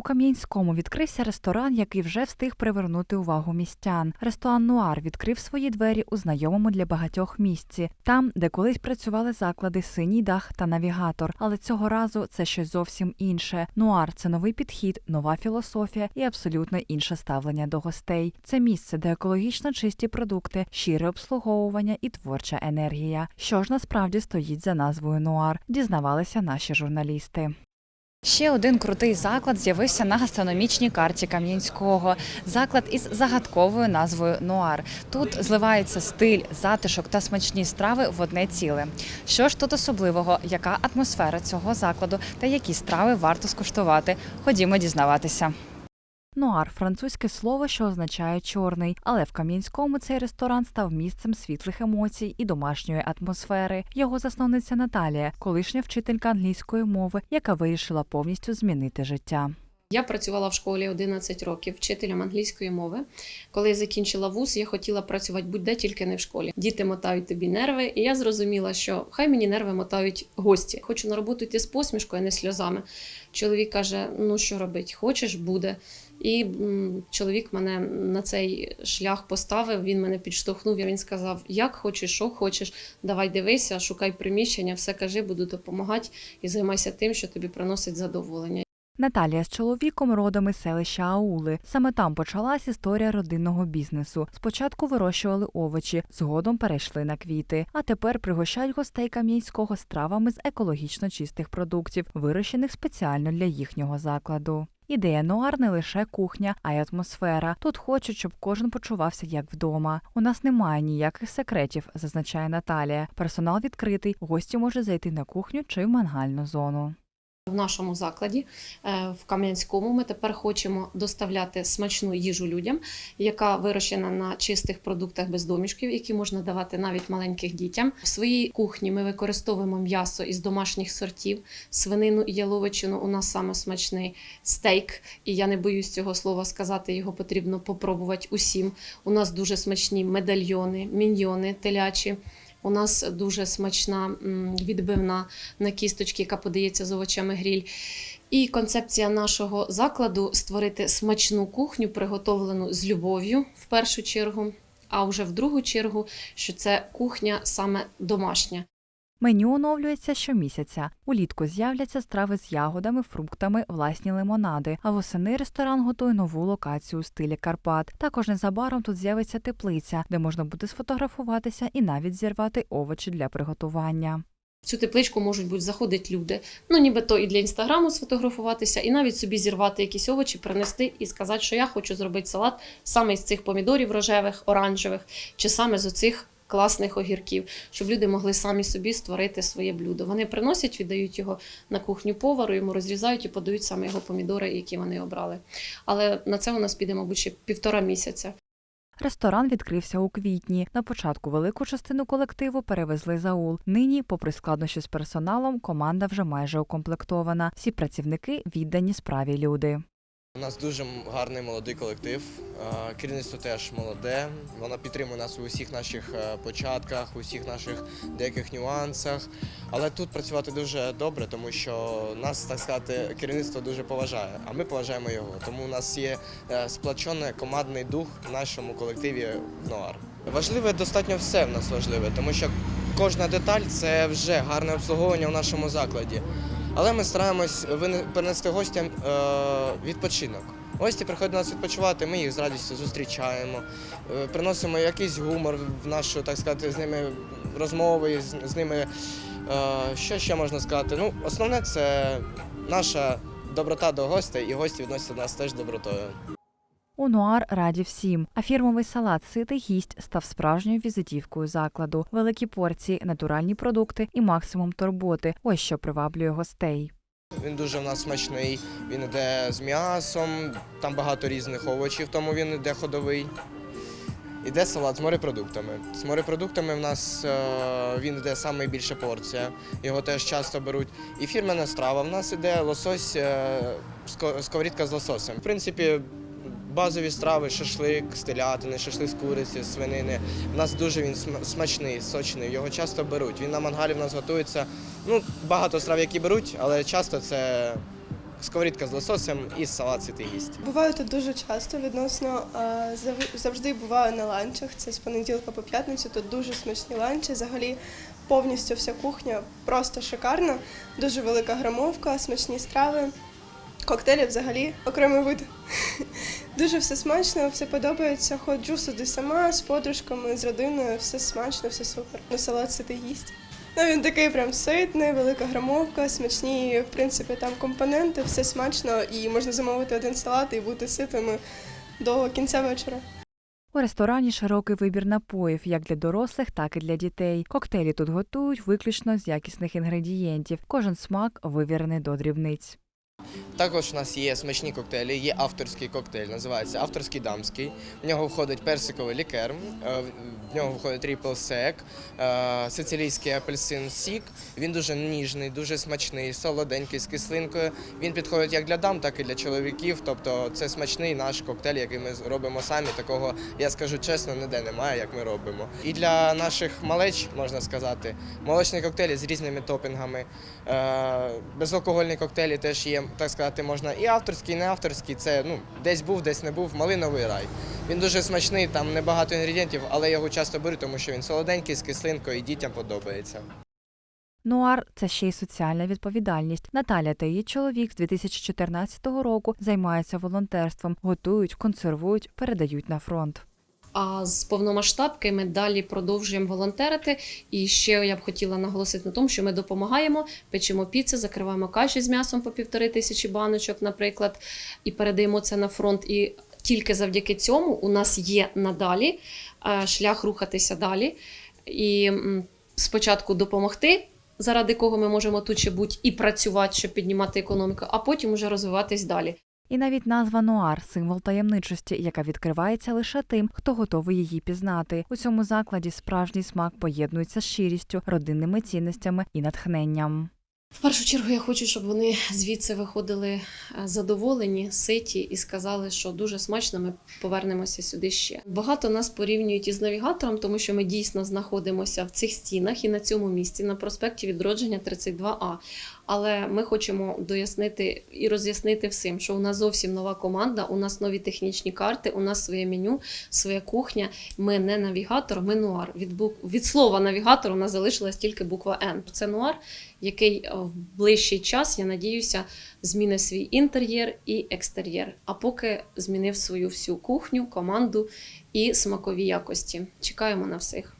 У Кам'янському відкрився ресторан, який вже встиг привернути увагу містян. Ресторан Нуар відкрив свої двері у знайомому для багатьох місці, там, де колись працювали заклади Синій дах та навігатор. Але цього разу це щось зовсім інше. Нуар це новий підхід, нова філософія і абсолютно інше ставлення до гостей. Це місце, де екологічно чисті продукти, щире обслуговування і творча енергія. Що ж насправді стоїть за назвою Нуар, дізнавалися наші журналісти. Ще один крутий заклад з'явився на гастрономічній карті Кам'янського. Заклад із загадковою назвою Нуар. Тут зливається стиль, затишок та смачні страви в одне ціле. Що ж тут особливого? Яка атмосфера цього закладу та які страви варто скуштувати? Ходімо дізнаватися. Нуар французьке слово, що означає чорний, але в Кам'янському цей ресторан став місцем світлих емоцій і домашньої атмосфери. Його засновниця Наталія, колишня вчителька англійської мови, яка вирішила повністю змінити життя. Я працювала в школі 11 років вчителем англійської мови. Коли я закінчила вуз, я хотіла працювати будь-де тільки не в школі. Діти мотають тобі нерви, і я зрозуміла, що хай мені нерви мотають гості. Хочу на роботу йти з посмішкою, а не сльозами. Чоловік каже: Ну що робить? Хочеш, буде. І чоловік мене на цей шлях поставив. Він мене підштовхнув. і Він сказав: Як хочеш, що хочеш, давай дивися, шукай приміщення, все кажи, буду допомагати і займайся тим, що тобі приносить задоволення. Наталія з чоловіком родом із селища Аули. Саме там почалась історія родинного бізнесу. Спочатку вирощували овочі, згодом перейшли на квіти, а тепер пригощають гостей кам'янського стравами з екологічно чистих продуктів, вирощених спеціально для їхнього закладу. Ідея Нуар не лише кухня, а й атмосфера. Тут хочуть, щоб кожен почувався як вдома. У нас немає ніяких секретів, зазначає Наталія. Персонал відкритий, гості можуть зайти на кухню чи в мангальну зону. В нашому закладі е, в Кам'янському ми тепер хочемо доставляти смачну їжу людям, яка вирощена на чистих продуктах без домішків, які можна давати навіть маленьким дітям. В своїй кухні ми використовуємо м'ясо із домашніх сортів, свинину і яловичину. У нас саме смачний стейк, і я не боюсь цього слова сказати. Його потрібно попробувати усім. У нас дуже смачні медальйони, міньйони телячі. У нас дуже смачна відбивна на кісточки, яка подається з овочами гріль. І концепція нашого закладу створити смачну кухню, приготовлену з любов'ю в першу чергу, а вже в другу чергу, що це кухня саме домашня. Меню оновлюється щомісяця. Улітку з'являться страви з ягодами, фруктами, власні лимонади. А восени ресторан готує нову локацію у стилі Карпат. Також незабаром тут з'явиться теплиця, де можна буде сфотографуватися і навіть зірвати овочі для приготування. Цю тепличку можуть бути заходити люди. Ну, нібито і для інстаграму сфотографуватися, і навіть собі зірвати якісь овочі, принести і сказати, що я хочу зробити салат саме з цих помідорів рожевих, оранжевих, чи саме з оцих класних огірків, щоб люди могли самі собі створити своє блюдо. Вони приносять, віддають його на кухню повару, йому розрізають і подають саме його помідори, які вони обрали. Але на це у нас піде, мабуть, ще півтора місяця. Ресторан відкрився у квітні. На початку велику частину колективу перевезли за Аул. Нині, попри складнощі з персоналом, команда вже майже укомплектована. Всі працівники віддані справі люди. У нас дуже гарний молодий колектив. Е, Керівництво теж молоде. Воно підтримує нас у всіх наших е, початках, у всіх наших деяких нюансах. Але тут працювати дуже добре, тому що нас, так сказати, керівництво дуже поважає, а ми поважаємо його. Тому у нас є е, сплочений командний дух в нашому колективі в Ноар. Важливе достатньо все в нас важливе, тому що кожна деталь це вже гарне обслуговування в нашому закладі. Але ми стараємось принести гостям відпочинок. Гості приходять до нас відпочивати, ми їх з радістю зустрічаємо, е, приносимо якийсь гумор в нашу, так сказати, з ними розмови, з, ними. Е, що ще можна сказати? Ну, основне це наша доброта до гостей, і гості відносяться до нас теж добротою. У Нуар раді всім. А фірмовий салат Ситий гість став справжньою візитівкою закладу. Великі порції, натуральні продукти і максимум турботи. Ось що приваблює гостей. Він дуже в нас смачний, він йде з м'ясом, там багато різних овочів, тому він йде ходовий. Іде салат з морепродуктами. З морепродуктами в нас е, він йде найбільша порція, його теж часто беруть. І фірменна страва. В нас іде лосось, е, ско- сковорідка з лососем. В принципі, базові страви, шашлик з телятини, шашлик з куриці, свинини. У нас дуже він см- смачний, сочний, його часто беруть. Він на мангалі в нас готується. Ну, багато страв, які беруть, але часто це сковорідка з лососем і салат святий гість. Буваю тут дуже часто відносно завжди буваю на ланчах. Це з понеділка по п'ятницю. Тут дуже смачні ланчі. Взагалі повністю вся кухня просто шикарна. Дуже велика грамовка, смачні страви. Коктейлі взагалі окремий вид. Дуже все смачно, все подобається. Ходжу сюди сама з подружками, з родиною, все смачно, все супер. Ну, салат сити їсть. Ну, він такий прям ситний, велика грамовка, смачні, в принципі, там компоненти, все смачно, і можна замовити один салат і бути ситими до кінця вечора. У ресторані широкий вибір напоїв як для дорослих, так і для дітей. Коктейлі тут готують виключно з якісних інгредієнтів. Кожен смак вивірений до дрібниць. Також у нас є смачні коктейлі, є авторський коктейль, називається авторський дамський. В нього входить персиковий лікер, е, в нього входить тріпл сек, е, сицилійський апельсин сік. Він дуже ніжний, дуже смачний, солоденький з кислинкою. Він підходить як для дам, так і для чоловіків. Тобто це смачний наш коктейль, який ми робимо самі. Такого, я скажу чесно, ніде немає, як ми робимо. І для наших малеч, можна сказати, молочні коктейлі з різними топінгами. Е, Безалкогольні коктейлі теж є, так сказати, можна і авторський, і не авторський. Це ну, десь був, десь не був. Малиновий рай. Він дуже смачний, там небагато інгредієнтів, але його часто беру, тому що він солоденький, з кислинкою і дітям подобається. Нуар це ще й соціальна відповідальність. Наталя та її чоловік з 2014 року займаються волонтерством, готують, консервують, передають на фронт. А з повномасштабки ми далі продовжуємо волонтерити. І ще я б хотіла наголосити на тому, що ми допомагаємо, печемо піци, закриваємо каші з м'ясом по півтори тисячі баночок, наприклад, і передаємо це на фронт. І тільки завдяки цьому у нас є надалі е, шлях рухатися далі. І спочатку допомогти. Заради кого ми можемо тут ще бути і працювати, щоб піднімати економіку, а потім уже розвиватись далі. І навіть назва Нуар символ таємничості, яка відкривається лише тим, хто готовий її пізнати. У цьому закладі справжній смак поєднується з щирістю, родинними цінностями і натхненням. В першу чергу я хочу, щоб вони звідси виходили е, задоволені, ситі і сказали, що дуже смачно ми повернемося сюди ще. Багато нас порівнюють із навігатором, тому що ми дійсно знаходимося в цих стінах і на цьому місці на проспекті відродження 32А. Але ми хочемо дояснити і роз'яснити всім, що у нас зовсім нова команда, у нас нові технічні карти, у нас своє меню, своя кухня. Ми не навігатор, ми нуар. Від бук... від слова навігатор у нас залишилась тільки буква Н. Це нуар, який е, в ближчий час, я надіюся, змінить свій інтер'єр і екстер'єр. А поки змінив свою всю кухню, команду і смакові якості. Чекаємо на всіх.